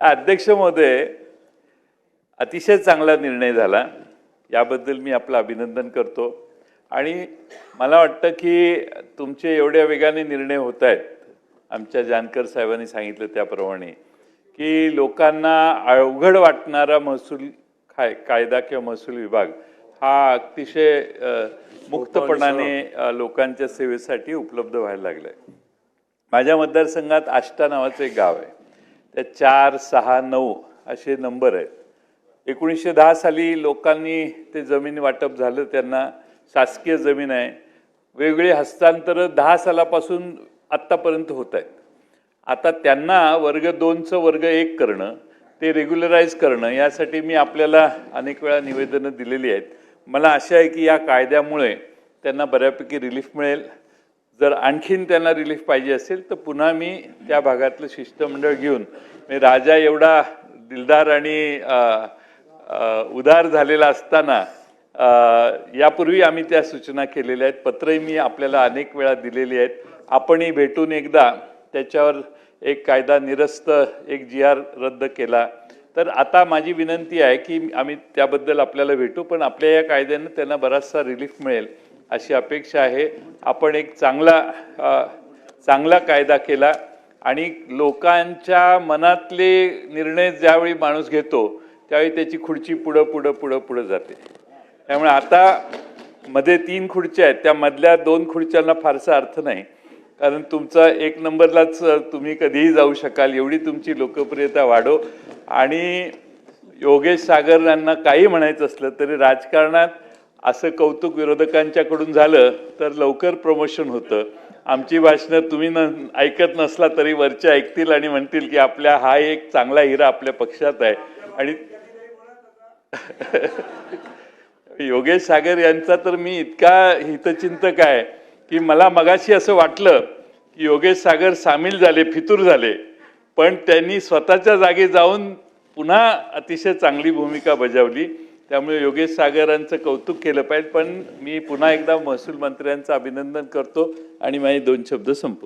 अध्यक्ष महोदय अतिशय चांगला निर्णय झाला. याबद्दल मी आपलं अभिनंदन करतो. आणि मला वाटतं की तुमचे एवढ्या वेगाने निर्णय होत आहेत आमच्या जानकर साहेबांनी सांगितलं त्याप्रमाणे की लोकांना अवघड वाटणारा महसूल काय कायदा किंवा महसूल विभाग हा अतिशय मुक्तपणाने लोकांच्या सेवेसाठी उपलब्ध व्हायला लागलाय. माझ्या मतदारसंघात आष्टा नावाचं एक गाव आहे. त्या चार सहा नऊ असे नंबर आहेत. एकोणीसशे दहा साली लोकांनी ते जमीन वाटप झालं त्यांना शासकीय जमीन आहे. वेगवेगळे हस्तांतरं दहा सालापासून आत्तापर्यंत होत आहेत. आता त्यांना वर्ग दोनचं वर्ग एक करणं ते रेग्युलराईज करणं यासाठी मी आपल्याला अनेक वेळा निवेदनं दिलेली आहेत. मला आशा आहे की या कायद्यामुळे त्यांना बऱ्यापैकी रिलीफ मिळेल. जर आणखीन त्यांना रिलीफ पाहिजे असेल तर पुन्हा मी त्या भागातलं शिष्टमंडळ घेऊन मी राजा एवढा दिलदार आणि उदार झालेला असताना यापूर्वी आम्ही त्या सूचना केलेल्या आहेत. पत्रही मी आपल्याला अनेक वेळा दिलेली आहेत. आपणही भेटून एकदा त्याच्यावर एक कायदा निरस्त एक जी आर रद्द केला. तर आता माझी विनंती आहे की आम्ही त्याबद्दल आपल्याला भेटू पण आपल्या या कायद्यानं त्यांना बराचसा रिलीफ मिळेल. अशी अपेक्षा आहे. आपण एक चांगला चांगला कायदा केला आणि लोकांच्या मनातले निर्णय ज्यावेळी माणूस घेतो त्यावेळी त्याची खुर्ची पुढं पुढं पुढं पुढं जाते. त्यामुळे आता मध्ये तीन खुर्च्या आहेत. त्या मधल्या दोन खुर्च्यांना फारसा अर्थ नाही. कारण तुमचा एक नंबरलाच तुम्ही कधीही जाऊ शकाल. एवढी तुमची लोकप्रियता वाढो. आणि योगेश सागर यांना काही म्हणायचं असलं तरी राजकारणात असं कौतुक विरोधकांच्याकडून झालं तर लवकर प्रमोशन होतं. आमची भाषणं तुम्ही न ऐकत नसला तरी वरचे ऐकतील आणि म्हणतील की आपल्या हा एक चांगला हिरा आपल्या पक्षात आहे. आणि योगेश सागर यांचा तर मी इतका हितचिंतक आहे की मला मगाशी असं वाटलं की योगेश सागर सामील झाले फितूर झाले. पण त्यांनी स्वतःच्या जागी जाऊन पुन्हा अतिशय चांगली भूमिका बजावली. त्यामुळे योगेश सागरांचं कौतुक केलं पाहिजे. पण मी पुन्हा एकदा महसूल मंत्र्यांचं अभिनंदन करतो आणि माझे दोन शब्द संपव